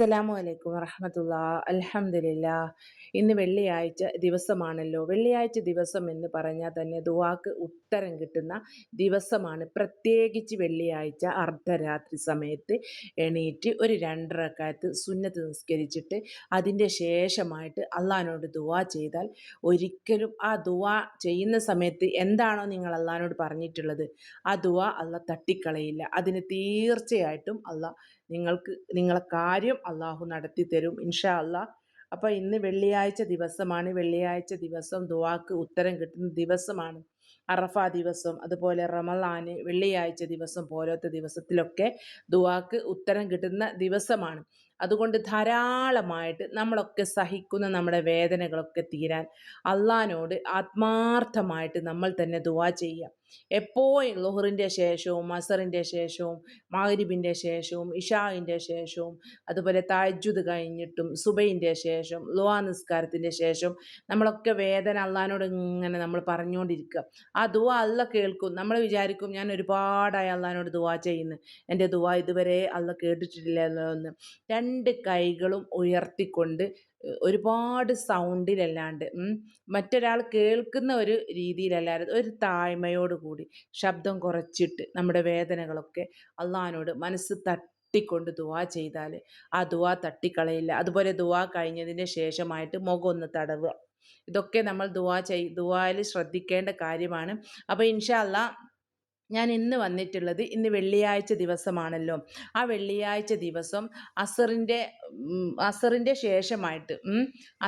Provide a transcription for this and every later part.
അസ്സലാമു അലൈക്കും വറഹമത്തുള്ള. അലഹമില്ല ഇന്ന് വെള്ളിയാഴ്ച ദിവസമാണല്ലോ. വെള്ളിയാഴ്ച ദിവസം എന്ന് പറഞ്ഞാൽ തന്നെ ദുവാക്ക് ഉത്തരം കിട്ടുന്ന ദിവസമാണ്. പ്രത്യേകിച്ച് വെള്ളിയാഴ്ച അർദ്ധരാത്രി സമയത്ത് എണീറ്റ് ഒരു രണ്ടരക്കാലത്ത് സുന്നത്ത് നിസ്കരിച്ചിട്ട് അതിന്റെ ശേഷമായിട്ട് അള്ളഹാനോട് ദുവാ ചെയ്താൽ ഒരിക്കലും ആ ദുവാ ചെയ്യുന്ന സമയത്ത് എന്താണോ നിങ്ങൾ അള്ളഹാനോട് പറഞ്ഞിട്ടുള്ളത് ആ ദുവാ അള്ള തട്ടിക്കളയില്ല. അതിന് തീർച്ചയായിട്ടും അള്ള നിങ്ങൾക്ക് നിങ്ങളെ കാര്യം അള്ളാഹു നടത്തി തരും ഇൻഷാ അള്ളാഹ് അപ്പോൾ ഇന്ന് വെള്ളിയാഴ്ച ദിവസമാണ്. വെള്ളിയാഴ്ച ദിവസം ദുവാക്ക് ഉത്തരം കിട്ടുന്ന ദിവസമാണ്. അറഫ ദിവസം അതുപോലെ റമലാന് വെള്ളിയാഴ്ച ദിവസം പോലത്തെ ദിവസത്തിലൊക്കെ ദുവാക്ക് ഉത്തരം കിട്ടുന്ന ദിവസമാണ്. അതുകൊണ്ട് ധാരാളമായിട്ട് നമ്മളൊക്കെ സഹിക്കുന്ന നമ്മുടെ വേദനകളൊക്കെ തീരാൻ അള്ളഹാനോട് ആത്മാർത്ഥമായിട്ട് നമ്മൾ തന്നെ ദുവാ ചെയ്യാം എപ്പോഴും ലുഹറിന്റെ ശേഷവും മസറിന്റെ ശേഷവും മാഗ്രിബിന്റെ ശേഷവും ഇഷാവിന്റെ ശേഷവും അതുപോലെ താജ്ജുദ് കഴിഞ്ഞിട്ടും സുബൈന്റെ ശേഷം ലുവാ നിസ്കാരത്തിന്റെ ശേഷം നമ്മളൊക്കെ വേദന അള്ളഹാനോട് ഇങ്ങനെ നമ്മൾ പറഞ്ഞുകൊണ്ടിരിക്കുക. ആ ദുവ അല്ല കേൾക്കും. നമ്മൾ വിചാരിക്കും ഞാൻ ഒരുപാടായി അള്ളഹാനോട് ദുവാ ചെയ്യുന്നു. എന്റെ ദുവ ഇതുവരെ അല്ല കേട്ടിട്ടില്ലല്ലോ എന്ന്. രണ്ട് കൈകളും ഉയർത്തിക്കൊണ്ട് ഒരുപാട് സൗണ്ടിലല്ലാണ്ട് മറ്റൊരാൾ കേൾക്കുന്ന ഒരു രീതിയിലല്ലാതെ ഒരു താഴ്മയോട് കൂടി ശബ്ദം കുറച്ചിട്ട് നമ്മുടെ വേദനകളൊക്കെ അള്ളഹാനോട് മനസ്സ് തട്ടിക്കൊണ്ട് ദുവാ ചെയ്താൽ ആ ദുവാ തട്ടിക്കളയില്ല. അതുപോലെ ദുവാ കഴിഞ്ഞതിന് ശേഷമായിട്ട് മുഖം ഒന്ന് തടവുക. ഇതൊക്കെ നമ്മൾ ദുവാ ചെയ് ദുവായിൽ ശ്രദ്ധിക്കേണ്ട കാര്യമാണ്. അപ്പോൾ ഇൻഷാല്ല ഞാൻ ഇന്ന് വന്നിട്ടുള്ളത് ഇന്ന് വെള്ളിയാഴ്ച ദിവസമാണല്ലോ. ആ വെള്ളിയാഴ്ച ദിവസം അസറിന്റെ അസറിന്റെ ശേഷമായിട്ട്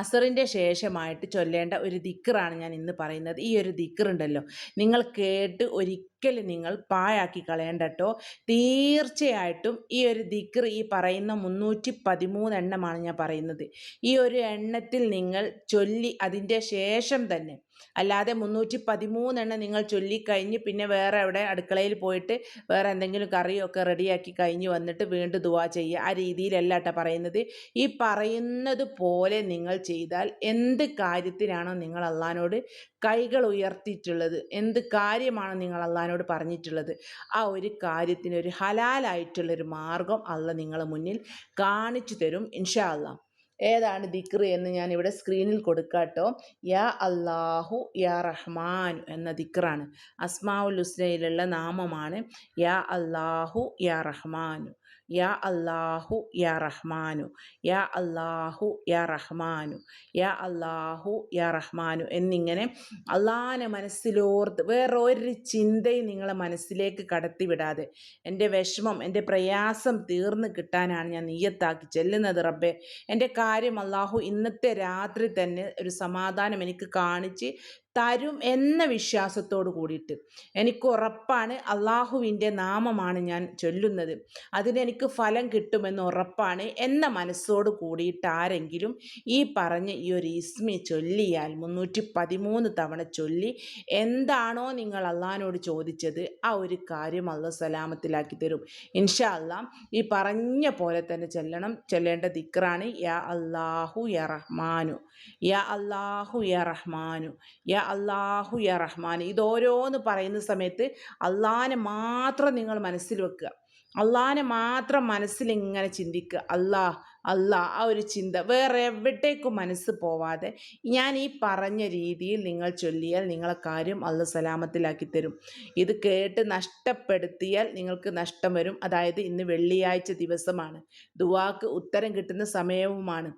അസറിന്റെ ശേഷമായിട്ട് ചൊല്ലേണ്ട ഒരു ദിക്കറാണ് ഞാൻ ഇന്ന് പറയുന്നത്. ഈ ഒരു ദിക്കറുണ്ടല്ലോ നിങ്ങൾ കേട്ട് ഒരിക്കലും നിങ്ങൾ പായാക്കി കളയേണ്ടട്ടോ. തീർച്ചയായിട്ടും ഈ ഒരു ദിക്ർ ഈ പറയുന്ന മുന്നൂറ്റി പതിമൂന്ന് എണ്ണമാണ് ഞാൻ പറയുന്നത്. ഈ ഒരു എണ്ണത്തിൽ നിങ്ങൾ ചൊല്ലി അതിന്റെ ശേഷം തന്നെ അല്ലാതെ മുന്നൂറ്റി പതിമൂന്നെണ്ണം നിങ്ങൾ ചൊല്ലിക്കഴിഞ്ഞ് പിന്നെ വേറെ അവിടെ അടുക്കളയിൽ പോയിട്ട് വേറെ എന്തെങ്കിലും കറിയൊക്കെ റെഡിയാക്കി കഴിഞ്ഞ് വന്നിട്ട് വീണ്ടും ദുവാ ചെയ്യുക. ആ രീതിയിലല്ല കേട്ടോ പറയുന്നത്. ഈ പറയുന്നത് പോലെ നിങ്ങൾ ചെയ്താൽ എന്ത് കാര്യത്തിനാണോ നിങ്ങൾ അള്ളഹാനോട് കൈകൾ ഉയർത്തിയിട്ടുള്ളത് എന്ത് കാര്യമാണ് നിങ്ങൾ അള്ളഹാനോട് പറഞ്ഞിട്ടുള്ളത് ആ ഒരു കാര്യത്തിന് ഒരു ഹലാലായിട്ടുള്ളൊരു മാർഗം അള്ള നിങ്ങളെ മുന്നിൽ കാണിച്ചു തരും ഇൻഷാ അള്ളാഹ് ഏതാണ് ദിക്ർ എന്ന് ഞാൻ ഇവിടെ സ്ക്രീനിൽ കൊടുക്കാട്ടോ. യാ അള്ളാഹു യാ റഹ്മാൻ എന്ന ദിക്റാണ്. അസ്മാവുൽ ഹുസ്നയിലുള്ള നാമമാണ് യാ അള്ളാഹു യാ റഹ്മാനു യാ അല്ലാഹു യാ റഹ്മാനു യാ അല്ലാഹു യാ റഹ്മാനു യാ അല്ലാഹു യാ റഹ്മാനു എന്നിങ്ങനെ അള്ളാഹാനെ മനസ്സിലോർത്ത് വേറെ ഒരു ചിന്തയും നിങ്ങളെ മനസ്സിലേക്ക് കടത്തിവിടാതെ എന്റെ വിഷമം എന്റെ പ്രയാസം തീർന്നു കിട്ടാനാണ് ഞാൻ നീയത്താക്കി ചെല്ലുന്നത് റബ്ബെ. എന്റെ കാര്യം അള്ളാഹു ഇന്നത്തെ രാത്രി തന്നെ ഒരു സമാധാനം എനിക്ക് കാണിച്ച് തരും എന്ന വിശ്വാസത്തോട് കൂടിയിട്ട് എനിക്ക് ഉറപ്പാണ് അള്ളാഹുവിന്റെ നാമമാണ് ഞാൻ ചൊല്ലുന്നത്. അതിനെനിക്ക് ഫലം കിട്ടുമെന്ന് ഉറപ്പാണ് എന്ന മനസ്സോട് കൂടിയിട്ട് ആരെങ്കിലും ഈ പറഞ്ഞ ഈ ഒരു ഇസ്മി ചൊല്ലിയാൽ മുന്നൂറ്റി പതിമൂന്ന് തവണ ചൊല്ലി എന്താണോ നിങ്ങൾ അള്ളഹാനോട് ചോദിച്ചത് ആ ഒരു കാര്യം അള്ളാഹ് സലാമത്തിലാക്കി തരും. ഇൻഷാ അല്ലാം ഈ പറഞ്ഞ പോലെ തന്നെ ചെല്ലണം. ചെല്ലേണ്ട ദിക്റാണ് യാ അള്ളാഹു യ റഹ്മാനു. യാ അള്ളാഹു യ റഹ്മാനു. യാ അള്ളാഹു യാ റഹ്മാൻ ഇതോരോന്ന് പറയുന്ന സമയത്ത് അള്ളാഹിനെ മാത്രം നിങ്ങൾ മനസ്സിൽ വെക്കുക. അള്ളാഹിനെ മാത്രം മനസ്സിൽ ഇങ്ങനെ ചിന്തിക്കുക. അള്ളാഹ് അള്ളാഹ് ആ ഒരു ചിന്ത വേറെ എവിടേക്കും മനസ്സ് പോവാതെ ഞാൻ ഈ പറഞ്ഞ രീതിയിൽ നിങ്ങൾ ചൊല്ലിയാൽ നിങ്ങളെ കാര്യം അള്ള സലാമത്തിലാക്കി തരും. ഇത് കേട്ട് നഷ്ടപ്പെടുത്തിയാൽ നിങ്ങൾക്ക് നഷ്ടം വരും. അതായത് ഇന്ന് വെള്ളിയാഴ്ച ദിവസമാണ്. ദുവാക്ക് ഉത്തരം കിട്ടുന്ന സമയവുമാണ്.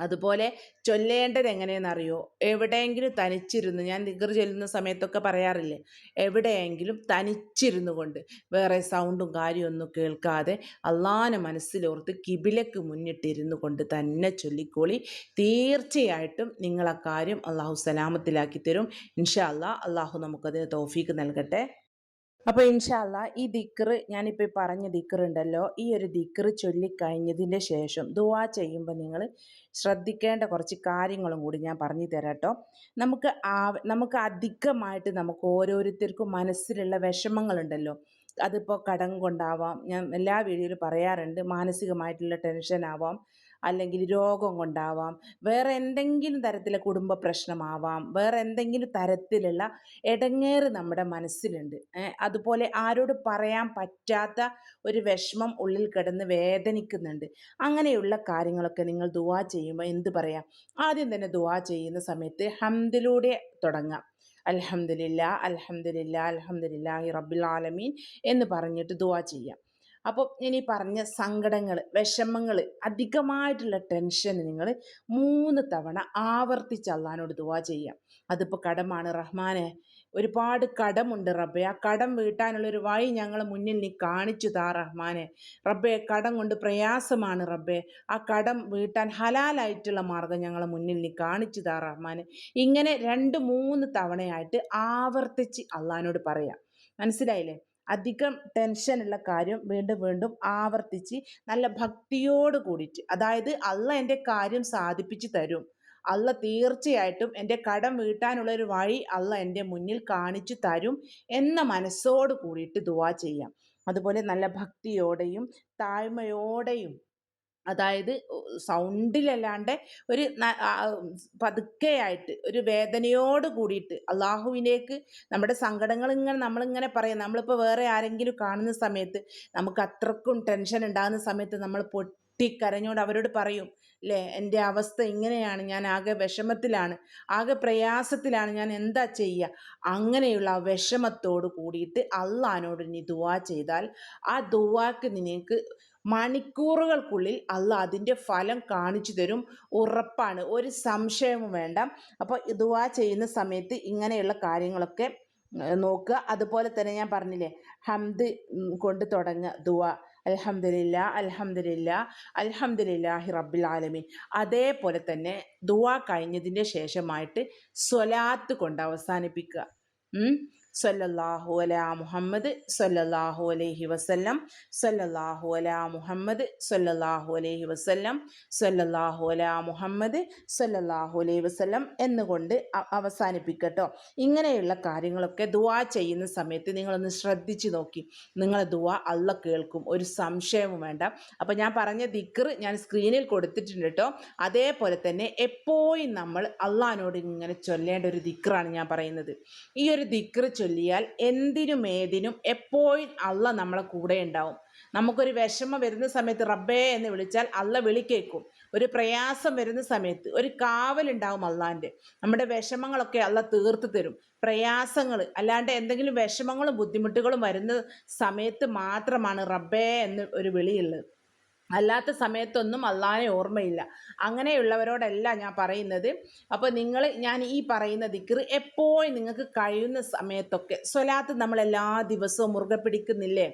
അതുപോലെ ചൊല്ലേണ്ടത് എങ്ങനെയെന്നറിയോ എവിടെയെങ്കിലും തനിച്ചിരുന്ന് ഞാൻ ദിഗർ ചൊല്ലുന്ന സമയത്തൊക്കെ പറയാറില്ലേ? എവിടെയെങ്കിലും തനിച്ചിരുന്നു കൊണ്ട് വേറെ സൗണ്ടും കാര്യമൊന്നും കേൾക്കാതെ അള്ളാനെ മനസ്സിലോർത്ത് കിബിലക്ക് മുന്നിട്ടിരുന്നു കൊണ്ട് തന്നെ ചൊല്ലിക്കോളി. തീർച്ചയായിട്ടും നിങ്ങളെ കാര്യം അള്ളാഹു സലാമത്തിലാക്കി തരും ഇൻഷാ അള്ളാഹ് അള്ളാഹു നമുക്കതിന് തോഫീക്ക് നൽകട്ടെ. അപ്പോൾ ഇൻഷാല്ല ഈ ദിക്റ് ഞാനിപ്പോൾ പറഞ്ഞ ദിക്ർ ഉണ്ടല്ലോ ഈ ഒരു ദിക്ർ ചൊല്ലിക്കഴിഞ്ഞതിന്റെ ശേഷം ദുവാ ചെയ്യുമ്പോൾ നിങ്ങൾ ശ്രദ്ധിക്കേണ്ട കുറച്ച് കാര്യങ്ങളും കൂടി ഞാൻ പറഞ്ഞു തരാട്ടോ നമുക്ക് ആ നമുക്ക് അധികമായിട്ട് നമുക്ക് ഓരോരുത്തർക്കും മനസ്സിലുള്ള വിഷമങ്ങളുണ്ടല്ലോ. അതിപ്പോൾ കടം കൊണ്ടാവാം ഞാൻ എല്ലാ വീഡിയോയിലും പറയാറുണ്ട് മാനസികമായിട്ടുള്ള ടെൻഷൻ ആവാം അല്ലെങ്കിൽ രോഗം കൊണ്ടാവാം വേറെ എന്തെങ്കിലും തരത്തിലെ കുടുംബ പ്രശ്നമാവാം വേറെ എന്തെങ്കിലും തരത്തിലുള്ള ഇടങ്ങേറ് നമ്മുടെ മനസ്സിലുണ്ട്. അതുപോലെ ആരോട് പറയാൻ പറ്റാത്ത ഒരു വിഷമം ഉള്ളിൽ കിടന്ന് വേദനിക്കുന്നുണ്ട്. അങ്ങനെയുള്ള കാര്യങ്ങളൊക്കെ നിങ്ങൾ ദുവാ ചെയ്യുമ്പോൾ എന്ത് പറയാം? ആദ്യം തന്നെ ദുവാ ചെയ്യുന്ന സമയത്ത് ഹംദിലൂടെ തുടങ്ങാം. അലഹമില്ല അൽഹംദുലില്ല അൽഹംദുലില്ലാഹി റബ്ബിൽ ആലമീൻ എന്ന് പറഞ്ഞിട്ട് ദുവാ ചെയ്യാം. അപ്പോൾ ഇനി പറഞ്ഞ സങ്കടങ്ങൾ വിഷമങ്ങൾ അധികമായിട്ടുള്ള ടെൻഷൻ നിങ്ങൾ മൂന്ന് തവണ ആവർത്തിച്ച് അള്ളഹാനോട് ദുവാ ചെയ്യാം. അതിപ്പോൾ കടമാണ്. റഹ്മാനെ ഒരുപാട് കടമുണ്ട് റബ്ബെ. ആ കടം വീട്ടാനുള്ളൊരു വഴി ഞങ്ങൾ മുന്നിൽ നീ കാണിച്ചു താ റഹ്മാനെ. റബ്ബെ കടം കൊണ്ട് പ്രയാസമാണ് റബ്ബെ. ആ കടം വീട്ടാൻ ഹലാലായിട്ടുള്ള മാർഗം ഞങ്ങൾ മുന്നിൽ നീ കാണിച്ചു താ റഹ്മാനെ. ഇങ്ങനെ രണ്ട് മൂന്ന് തവണയായിട്ട് ആവർത്തിച്ച് അള്ളഹാനോട് പറയാം. മനസ്സിലായില്ലേ? അധികം ടെൻഷനുള്ള കാര്യം വീണ്ടും വീണ്ടും ആവർത്തിച്ച് നല്ല ഭക്തിയോട് കൂടിയിട്ട് അതായത് അല്ല എന്റെ കാര്യം സാധിപ്പിച്ച് തരും. അല്ല തീർച്ചയായിട്ടും എന്റെ കടം വീട്ടാനുള്ള ഒരു വഴി അല്ല എന്റെ മുന്നിൽ കാണിച്ചു തരും എന്ന മനസ്സോട് കൂടിയിട്ട് ദുവാ ചെയ്യാം. അതുപോലെ നല്ല ഭക്തിയോടെയും താഴ്മയോടെയും അതായത് സൗണ്ടിലല്ലാണ്ട് ഒരു പതുക്കെയായിട്ട് ഒരു വേദനയോട് കൂടിയിട്ട് അള്ളാഹുവിനേക്ക് നമ്മുടെ സങ്കടങ്ങൾ ഇങ്ങനെ നമ്മളിങ്ങനെ പറയാം. നമ്മളിപ്പോൾ വേറെ ആരെങ്കിലും കാണുന്ന സമയത്ത് നമുക്ക് അത്രക്കും ടെൻഷൻ ഉണ്ടാകുന്ന സമയത്ത് നമ്മൾ പൊട്ടിക്കരഞ്ഞോട് അവരോട് പറയും അല്ലേ എന്റെ അവസ്ഥ ഇങ്ങനെയാണ്. ഞാൻ ആകെ വിഷമത്തിലാണ്. ആകെ പ്രയാസത്തിലാണ്. ഞാൻ എന്താ ചെയ്യുക അങ്ങനെയുള്ള വിഷമത്തോട് കൂടിയിട്ട് അള്ളഹാനോട് നീ ദുവാ ചെയ്താൽ ആ ദുവാക്ക് നിനക്ക് മണിക്കൂറുകൾക്കുള്ളിൽ അല്ല അതിന്റെ ഫലം കാണിച്ചു തരും. ഉറപ്പാണ്. ഒരു സംശയവും വേണ്ട. അപ്പോൾ ഇതുവാ ചെയ്യുന്ന സമയത്ത് ഇങ്ങനെയുള്ള കാര്യങ്ങളൊക്കെ നോക്കുക. അതുപോലെ തന്നെ ഞാൻ പറഞ്ഞില്ലേ ഹംദ് കൊണ്ട് തുടങ്ങുക ദുവാ അൽഹംദുലില്ല അൽഹംദുലില്ല അൽഹംദുലില്ലാഹി റബ്ബിൽ ആലമീൻ. അതേപോലെ തന്നെ ദുവാ കഴിഞ്ഞതിന്റെ ശേഷമായിട്ട് സ്വലാത്ത് കൊണ്ട് അവസാനിപ്പിക്കുക. സല്ലല്ലാഹു അല മുഹമ്മദ് സല്ലല്ലാഹു അലൈഹി വസല്ലം സല്ലല്ലാഹു അല മുഹമ്മദ് സല്ലല്ലാഹു അലൈഹി വസല്ലം സല്ലല്ലാഹു അല മുഹമ്മദ് സല്ലല്ലാഹു അലൈഹി വസല്ലം എന്നുകൊണ്ട് അവസാനിപ്പിക്കട്ടോ. ഇങ്ങനെയുള്ള കാര്യങ്ങളൊക്കെ ദുവാ ചെയ്യുന്ന സമയത്ത് നിങ്ങളൊന്ന് ശ്രദ്ധിച്ചു നോക്കി. നിങ്ങളെ ദുവാ അല്ല കേൾക്കും. ഒരു സംശയവും വേണ്ട. അപ്പോൾ ഞാൻ പറഞ്ഞ ദിക്കർ ഞാൻ സ്ക്രീനിൽ കൊടുത്തിട്ടുണ്ട് കേട്ടോ. അതേപോലെ തന്നെ എപ്പോഴും നമ്മൾ അള്ളഹാനോട് ഇങ്ങനെ ചൊല്ലേണ്ട ഒരു ദിക്കറാണ് ഞാൻ പറയുന്നത്. ഈ ഒരു ദിക്കർ ചൊല്ലിയാൽ എന്തിനും ഏതിനും എപ്പോഴും അള്ള നമ്മളെ കൂടെ ഉണ്ടാവും. നമുക്കൊരു വിഷമം വരുന്ന സമയത്ത് റബ്ബേ എന്ന് വിളിച്ചാൽ അള്ള വിളിക്കേക്കും ഒരു പ്രയാസം വരുന്ന സമയത്ത് ഒരു കാവലുണ്ടാവും അള്ളാന്റെ. നമ്മുടെ വിഷമങ്ങളൊക്കെ അള്ള തീർത്ത് തരും. പ്രയാസങ്ങൾ അല്ലാണ്ട് എന്തെങ്കിലും വിഷമങ്ങളും ബുദ്ധിമുട്ടുകളും വരുന്ന സമയത്ത് മാത്രമാണ് റബ്ബേ എന്ന് ഒരു വിളിയുള്ളത്. അല്ലാത്ത സമയത്തൊന്നും അള്ളാനെ ഓർമ്മയില്ല. അങ്ങനെയുള്ളവരോടല്ല ഞാൻ പറയുന്നത് അപ്പോൾ നിങ്ങൾ ഞാൻ ഈ പറയുന്ന ദിക്കർ എപ്പോഴും നിങ്ങൾക്ക് കഴിയുന്ന സമയത്തൊക്കെ സ്വലാത്ത് നമ്മൾ എല്ലാ ദിവസവും മുറുകെ പിടിക്കുന്നില്ലേ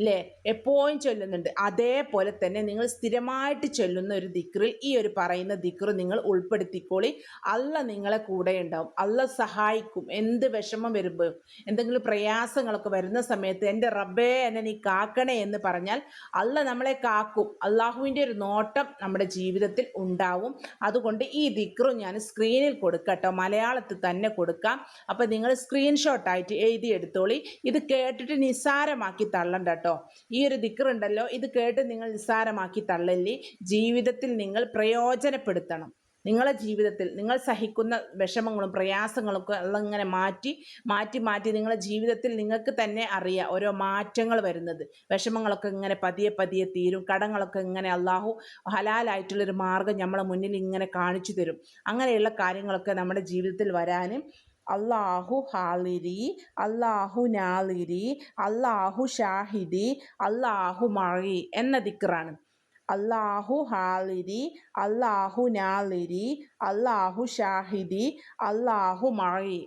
അല്ലേ എപ്പോഴും ചൊല്ലുന്നുണ്ട്. അതേപോലെ തന്നെ നിങ്ങൾ സ്ഥിരമായിട്ട് ചൊല്ലുന്ന ഒരു ദിക്റിൽ ഈ ഒരു പറയുന്ന ദിക്റ് നിങ്ങൾ ഉൾപ്പെടുത്തിക്കോളി. അല്ല നിങ്ങളെ കൂടെ ഉണ്ടാവും. അല്ല സഹായിക്കും. എന്ത് വിഷമം വരുമ്പോൾ എന്തെങ്കിലും പ്രയാസങ്ങളൊക്കെ വരുന്ന സമയത്ത് എന്റെ റബ്ബേ എന്നെ നീ കാക്കണേ എന്ന് പറഞ്ഞാൽ അല്ല നമ്മളെ കാക്കും. അള്ളാഹുവിന്റെ ഒരു നോട്ടം നമ്മുടെ ജീവിതത്തിൽ ഉണ്ടാവും. അതുകൊണ്ട് ഈ ദിക്റും ഞാൻ സ്ക്രീനിൽ കൊടുക്കട്ടോ മലയാളത്തിൽ തന്നെ കൊടുക്കാം. അപ്പം നിങ്ങൾ സ്ക്രീൻഷോട്ടായിട്ട് എഴുതിയെടുത്തോളി. ഇത് കേട്ടിട്ട് നിസ്സാരമാക്കി തള്ളണ്ട കേട്ടോ. കേട്ടോ. ഈ ഒരു ദിക്കറുണ്ടല്ലോ ഇത് കേട്ട് നിങ്ങൾ നിസ്സാരമാക്കി തള്ളല്ലി. ജീവിതത്തിൽ നിങ്ങൾ പ്രയോജനപ്പെടുത്തണം. നിങ്ങളെ ജീവിതത്തിൽ നിങ്ങൾ സഹിക്കുന്ന വിഷമങ്ങളും പ്രയാസങ്ങളും ഒക്കെ ഇങ്ങനെ മാറ്റി മാറ്റി മാറ്റി നിങ്ങളെ ജീവിതത്തിൽ നിങ്ങൾക്ക് തന്നെ അറിയാം ഓരോ മാറ്റങ്ങൾ വരുന്നത്. വിഷമങ്ങളൊക്കെ ഇങ്ങനെ പതിയെ പതിയെ തീരും. കടങ്ങളൊക്കെ ഇങ്ങനെ അള്ളാഹു ഹലാലായിട്ടുള്ളൊരു മാർഗം നമ്മളെ മുന്നിൽ ഇങ്ങനെ കാണിച്ചു തരും. അങ്ങനെയുള്ള കാര്യങ്ങളൊക്കെ നമ്മുടെ ജീവിതത്തിൽ വരാനും അള്ളാഹു ഹാലിരി അള്ളാഹു നാലിരി അള്ളാഹു ഷാഹിദി അള്ളാഹു മഴി എന്ന ദിക്റാണ്. അള്ളാഹു ഹാലിരി അള്ളാഹു നാലിരി അള്ളാഹു ഷാഹിദി അള്ളാഹു മഴി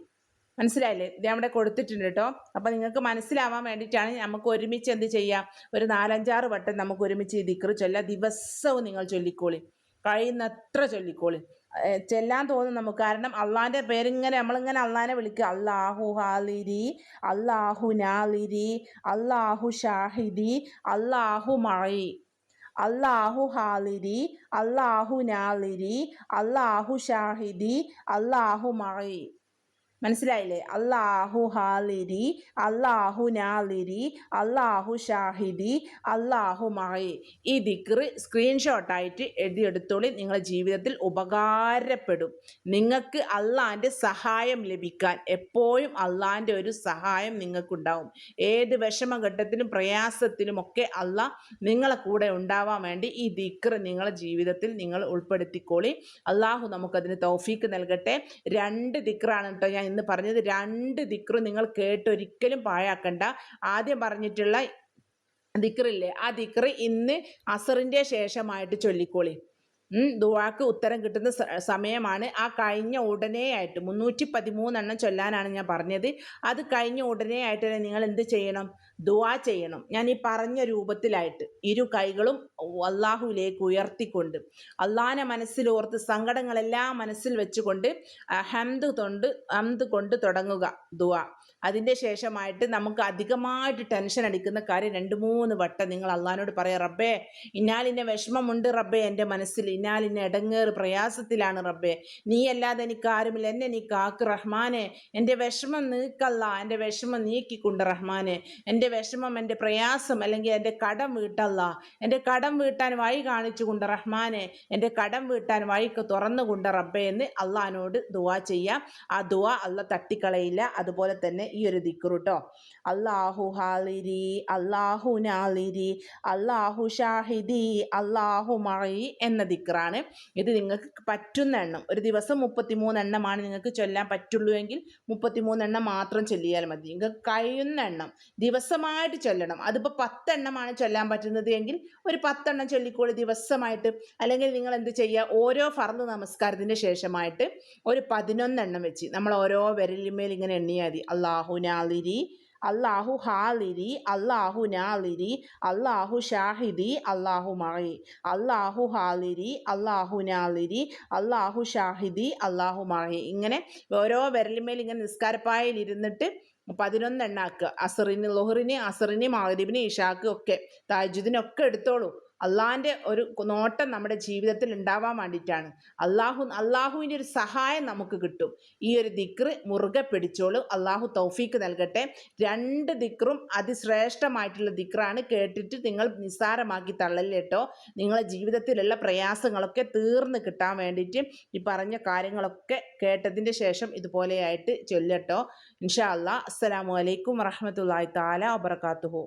മനസ്സിലായില്ലേ? ഇത് അവിടെ കൊടുത്തിട്ടുണ്ട് കേട്ടോ. അപ്പം നിങ്ങൾക്ക് മനസ്സിലാവാൻ വേണ്ടിയിട്ടാണ് നമുക്ക് ഒരുമിച്ച് എന്ത് ചെയ്യാം? ഒരു നാലഞ്ചാറ് വട്ടം നമുക്ക് ഒരുമിച്ച് ഈ ദിക്ർ ചൊല്ലാം ദിവസവും നിങ്ങൾ ചൊല്ലിക്കോളി. കഴിയുന്നത്ര ചൊല്ലിക്കോളി. ചെല്ലാൻ തോന്നും നമുക്ക്. കാരണം അള്ളാഹിന്റെ പേരിങ്ങനെ നമ്മളിങ്ങനെ അള്ളാഹിനെ വിളിക്കുക. അള്ളാഹു ഹാലിരി അള്ളാഹു നാലിരി അള്ളാഹു ഷാഹിദി അള്ളാഹു മഴി അള്ളാഹു ഹാലിരി അള്ളാഹു നാലിരി അള്ളാഹു ഷാഹിദി അള്ളാഹു മഴി. മനസ്സിലായില്ലേ? അള്ളാഹു ഹാലിരി അള്ളാഹു നാലിരി അള്ളാഹു ഷാഹിദി അള്ളാഹു മായി ഈ ദിക്റ് സ്ക്രീൻഷോട്ടായിട്ട് എഴുതിയെടുത്തോളി നിങ്ങളുടെ ജീവിതത്തിൽ ഉപകാരപ്പെടും. നിങ്ങൾക്ക് അള്ളാന്റെ സഹായം ലഭിക്കാൻ എപ്പോഴും അള്ളാന്റെ ഒരു സഹായം നിങ്ങൾക്കുണ്ടാവും. ഏത് വിഷമഘട്ടത്തിലും പ്രയാസത്തിലും ഒക്കെ അല്ല നിങ്ങളെ കൂടെ ഉണ്ടാവാൻ വേണ്ടി ഈ ദിക്റ് നിങ്ങളുടെ ജീവിതത്തിൽ നിങ്ങൾ ഉൾപ്പെടുത്തിക്കോളി. അള്ളാഹു നമുക്കതിന് തൗഫീക്ക് നൽകട്ടെ. രണ്ട് ദിക്റാണ് കേട്ടോ ഞാൻ ഇന്ന് പറഞ്ഞത് രണ്ട് ദിക്റും നിങ്ങൾ കേട്ട് ഒരിക്കലും പാഴാക്കണ്ട. ആദ്യം പറഞ്ഞിട്ടുള്ള ദിക്റില്ലേ? ആ ദിക്റ് ഇന്ന് അസറിന്റെ ശേഷമായിട്ട് ചൊല്ലിക്കോളി. ദുവാക്ക് ഉത്തരം കിട്ടുന്ന സമയമാണ്. ആ കഴിഞ്ഞ ഉടനെ ആയിട്ട് മുന്നൂറ്റി പതിമൂന്നെണ്ണം ചൊല്ലാനാണ് ഞാൻ പറഞ്ഞത്. അത് കഴിഞ്ഞ ഉടനെ ആയിട്ട് നിങ്ങൾ എന്ത് ചെയ്യണം? ദുവാ ചെയ്യണം. ഞാൻ ഈ പറഞ്ഞ രൂപത്തിലായിട്ട് ഇരു കൈകളും അള്ളാഹുവിലേക്ക് ഉയർത്തിക്കൊണ്ട് അള്ളാഹിനെ മനസ്സിലോർത്ത് സങ്കടങ്ങളെല്ലാം മനസ്സിൽ വെച്ചുകൊണ്ട് ഹംദ് തൊണ്ട് ഹംദ് കൊണ്ട് തുടങ്ങുക ദുവാ അതിന്റെ ശേഷമായിട്ട് നമുക്ക് അധികമായിട്ട് ടെൻഷൻ അടിക്കുന്ന കാര്യം രണ്ട് മൂന്ന് വട്ടം നിങ്ങൾ അള്ളഹാനോട് പറയാം റബ്ബേ ഇന്നാലിന്റെ വിഷമമുണ്ട് റബ്ബേ എന്റെ മനസ്സിൽ. ഇന്നാലിന്റെ ഇടങ്ങേറ് പ്രയാസത്തിലാണ് റബ്ബേ. നീ അല്ലാതെ എനിക്ക് ആരുമില്ല. എന്നെ നീ കാക്ക് റഹ്മാനെ. എന്റെ വിഷമം നീക്കല്ല. എന്റെ വിഷമം നീക്കിക്കൊണ്ട് റഹ്മാനെ. എന്റെ വിഷമം എന്റെ പ്രയാസം അല്ലെങ്കിൽ എന്റെ കടം വീട്ടല്ല. എന്റെ കടം വീട്ടാൻ വഴി കാണിച്ചുകൊണ്ട് റഹ്മാനെ എന്റെ കടം വീട്ടാൻ വഴിക്ക് തുറന്നുകൊണ്ട് റബ്ബെ എന്ന് അള്ളഹാനോട് ദുവാ ചെയ്യാം. ആ ദുവാ അല്ല തട്ടിക്കളയില്ല. അതുപോലെ തന്നെ ഈ ഒരു ദിക്റുട്ടോ അള്ളാഹു ഹാലിരി അള്ളാഹു നാലിരി അള്ളാഹു ഷാഹിദി അള്ളാഹു മഴി എന്ന ദിക്റാണ്. ഇത് നിങ്ങൾക്ക് പറ്റുന്ന എണ്ണം. ഒരു ദിവസം മുപ്പത്തിമൂന്ന് എണ്ണമാണ് നിങ്ങൾക്ക് ചൊല്ലാൻ പറ്റുള്ളൂ എങ്കിൽ മുപ്പത്തിമൂന്ന് എണ്ണം മാത്രം ചൊല്ലിയാൽ മതി. നിങ്ങൾക്ക് കഴിയുന്ന എണ്ണം. ദിവസമായിട്ട് ചൊല്ലണം. അതിപ്പോൾ പത്തെണ്ണമാണ് ചൊല്ലാൻ പറ്റുന്നത് എങ്കിൽ ഒരു പത്തെണ്ണം ചൊല്ലിക്കോളി ദിവസമായിട്ട്. അല്ലെങ്കിൽ നിങ്ങൾ എന്ത് ചെയ്യുക ഓരോ ഫർദ് നമസ്കാരത്തിന്റെ ശേഷമായിട്ട് ഒരു പതിനൊന്നെണ്ണം വെച്ച് നമ്മൾ ഓരോ വിരലിന്മേൽ ഇങ്ങനെ എണ്ണിയാൽ മതി. അള്ളാഹു നാലിരി അള്ളാഹു ഹാലിരി അള്ളാഹു നാലിരി അള്ളാഹു ഷാഹിദി അള്ളാഹു മഴി അള്ളാഹു ഹാലിരി അള്ളാഹു നാലിരി അള്ളാഹു ഷാഹിദി അള്ളാഹു മഴി ഇങ്ങനെ ഓരോ വിരലിന്മേൽ ഇങ്ങനെ നിസ്കാരപ്പായയിൽ ഇരുന്നിട്ട് പതിനൊന്നെണ്ണാക്കുക അസറിന് ലൊഹറിന് അസറിന് മാഗരീബിന് ഇഷാക്ക് ഒക്കെ താജുദിനൊക്കെ എടുത്തോളൂ. അള്ളാഹിന്റെ ഒരു നോട്ടം നമ്മുടെ ജീവിതത്തിൽ ഉണ്ടാവാൻ വേണ്ടിയിട്ടാണ്. അള്ളാഹു അള്ളാഹുവിന്റെ ഒരു സഹായം നമുക്ക് കിട്ടും. ഈ ഒരു ദിക്റ് മുറുകെ പിടിച്ചോളൂ. അള്ളാഹു തൗഫീക്ക് നൽകട്ടെ. രണ്ട് ദിക്റും അതിശ്രേഷ്ഠമായിട്ടുള്ള ദിക്റാണ് കേട്ടിട്ട് നിങ്ങൾ നിസ്സാരമാക്കി തള്ളല്ലേട്ടോ നിങ്ങളെ ജീവിതത്തിലുള്ള പ്രയാസങ്ങളൊക്കെ തീർന്ന് കിട്ടാൻ വേണ്ടിയിട്ട് ഈ പറഞ്ഞ കാര്യങ്ങളൊക്കെ കേട്ടതിന്റെ ശേഷം ഇതുപോലെയായിട്ട് ചൊല്ലട്ടോ ഇൻഷാ അല്ലാ അസ്സലാമു അലൈക്കും വറഹമത്തല്ലാ താല വബർക്കാത്തുഹു